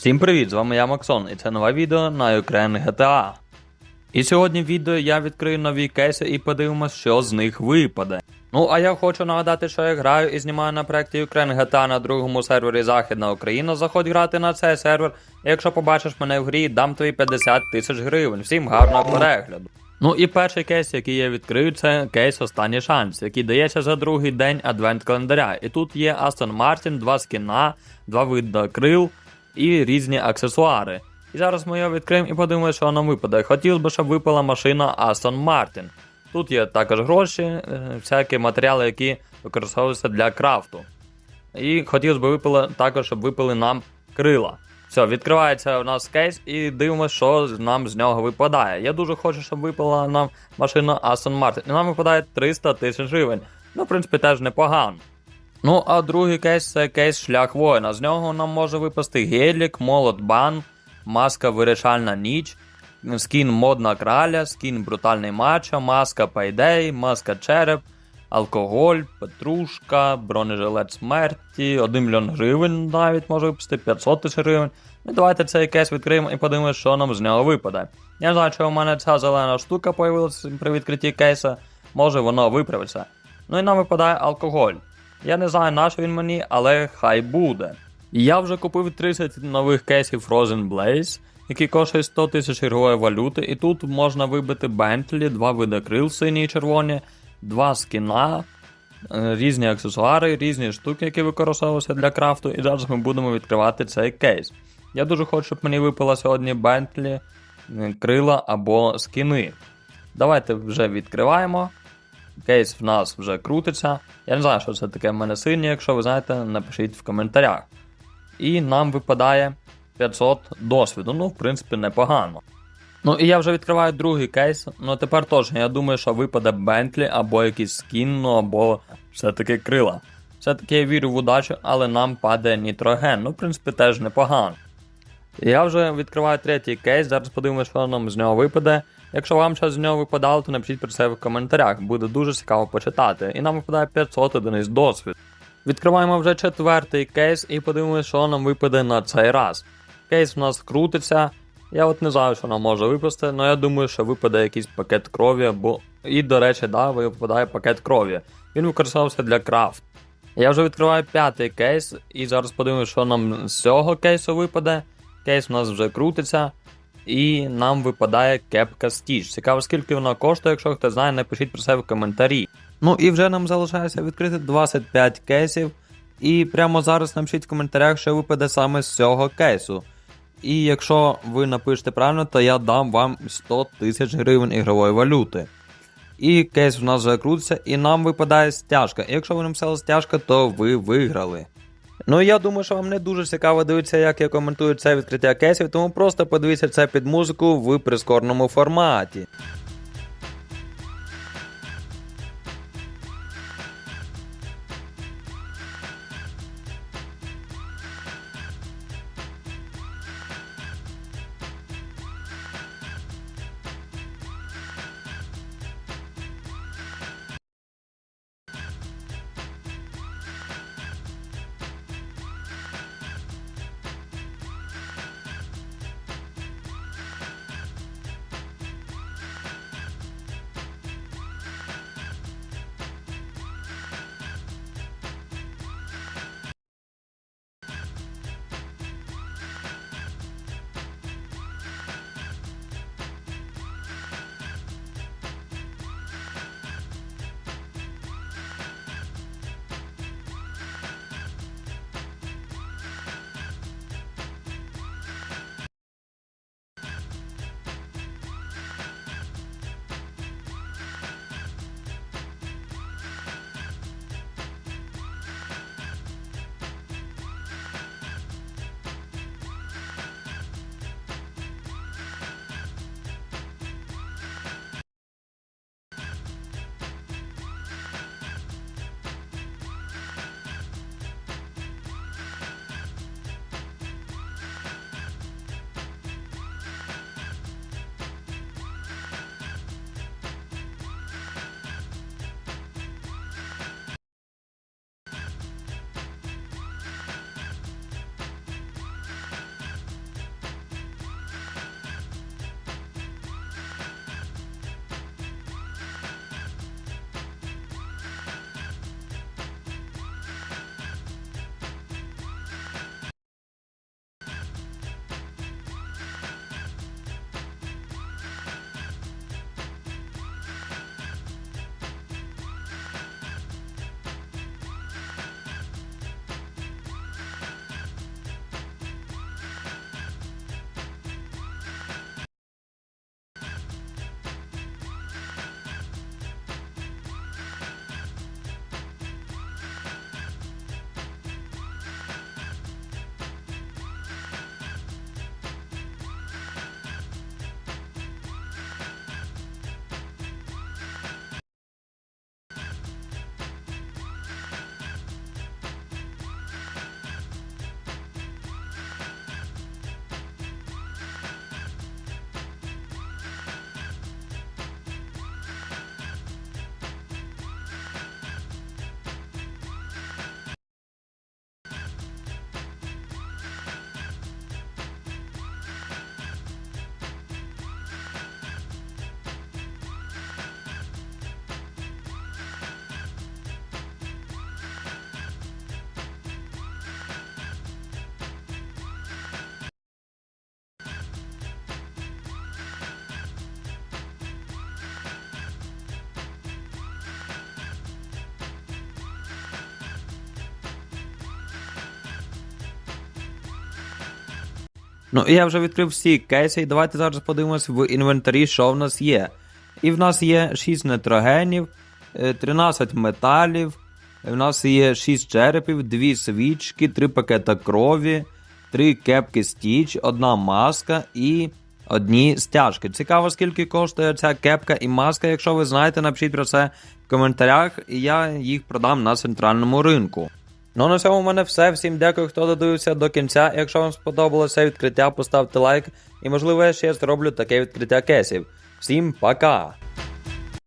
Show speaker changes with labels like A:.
A: Всім привіт! З вами я Максон, і це нове відео на Ukraine GTA. І сьогодні в відео я відкрию нові кейси і подивимось, що з них випаде. Ну а я хочу нагадати, що я граю і знімаю на проєкті Ukraine GTA на другому сервері Західна Україна. Заходь грати на цей сервер. І якщо побачиш мене в грі, дам тобі 50 тисяч гривень. Всім гарного перегляду. Ну і перший кейс, який я відкрию, це кейс Останній шанс, який дається за другий день адвент календаря. І тут є Aston Martin, два скіна, два вида крил і різні аксесуари. І зараз ми його відкриємо і подивимося, що нам випаде. Хотілося б, щоб випала машина Aston Martin. Тут є також гроші, е, всякі матеріали, які використовуються для крафту. І хотілося б випало, також, щоб випали нам крила. Все, відкривається у нас кейс і дивимося, що нам з нього випадає. Я дуже хочу, щоб випала нам машина Aston Martin. І нам випадає 300 тисяч гривень. Ну, в принципі, теж непогано. Ну, а другий кейс це кейс шлях воїна. З нього нам може випасти гелік, молот бан, маска вирішальна ніч, скін модна краля, скін брутальний мачо, маска Payday, маска череп, алкоголь, петрушка, бронежилет смерті, 1 мільйон гривень навіть може випасти, 500 тисяч гривень. Ну, давайте цей кейс відкриємо і подивимося, що нам з нього випаде. Я знаю, що у мене ця зелена штука появилася при відкритті кейса, може воно виправиться. Ну і нам випадає алкоголь. Я не знаю, на що він мені, але хай буде. Я вже купив 30 нових кейсів Frozen Blaze, які коштують 100 тисяч ігрової валюти, і тут можна вибити Bentley, два види крил сині і червоні, два скіна, е, різні аксесуари, різні штуки, які використовуються для крафту, і зараз ми будемо відкривати цей кейс. Я дуже хочу, щоб мені випало сьогодні е, крила або скіни. Давайте вже відкриваємо. Кейс в нас вже крутиться. Я не знаю, що це таке в мене синє. Якщо ви знаєте, напишіть в коментарях. І нам випадає 500 досвіду. Ну, в принципі, непогано. Ну і я вже відкриваю другий кейс. Ну тепер теж я думаю, що випаде Бентлі або якийсь скін, ну або все-таки крила. Все-таки я вірю в удачу, але нам падає нітроген. Ну, в принципі, теж непогано. Я вже відкриваю третій кейс, зараз подивимося, що нам з нього випаде. Якщо вам щось з нього випадало, то напишіть про це в коментарях, буде дуже цікаво почитати. І нам випадає 500 одиниць досвід. Відкриваємо вже четвертий кейс і подивимося, що нам випаде на цей раз. Кейс у нас крутиться. Я от не знаю, що нам може випасти, але я думаю, що випаде якийсь пакет крові, або. І, до речі, да, випадає пакет крові. Він використовувався для крафт. Я вже відкриваю п'ятий кейс, і зараз подивимося, що нам з цього кейсу випаде. Кейс у нас вже крутиться. І нам випадає кепка Стіч. Цікаво, скільки вона коштує, якщо хто знає, напишіть про це в коментарі. Ну і вже нам залишається відкрити 25 кейсів. І прямо зараз напишіть в коментарях, що випаде саме з цього кейсу. І якщо ви напишете правильно, то я дам вам 100 тисяч гривень ігрової валюти. І кейс в нас вже крутиться, і нам випадає стяжка. І якщо ви написали стяжка, то ви виграли. Ну я думаю, що вам не дуже цікаво дивитися, як я коментую це відкриття кейсів, тому просто подивіться це під музику в прискорному форматі. Ну я вже відкрив всі кейси, і давайте зараз подивимось в інвентарі, що в нас є. І в нас є 6 нитрогенів, е, 13 металів, в нас є 6 черепів, 2 свічки, 3 пакета крові, 3 кепки стіч, одна маска і одні стяжки. Цікаво, скільки коштує ця кепка і маска. Якщо ви знаєте, напишіть про це в коментарях, і я їх продам на центральному ринку. Ну на цьому в мене все. Всім дякую, хто додивився до кінця. Якщо вам сподобалося відкриття, поставте лайк, і можливо я ще зроблю таке відкриття кесів. Всім пока!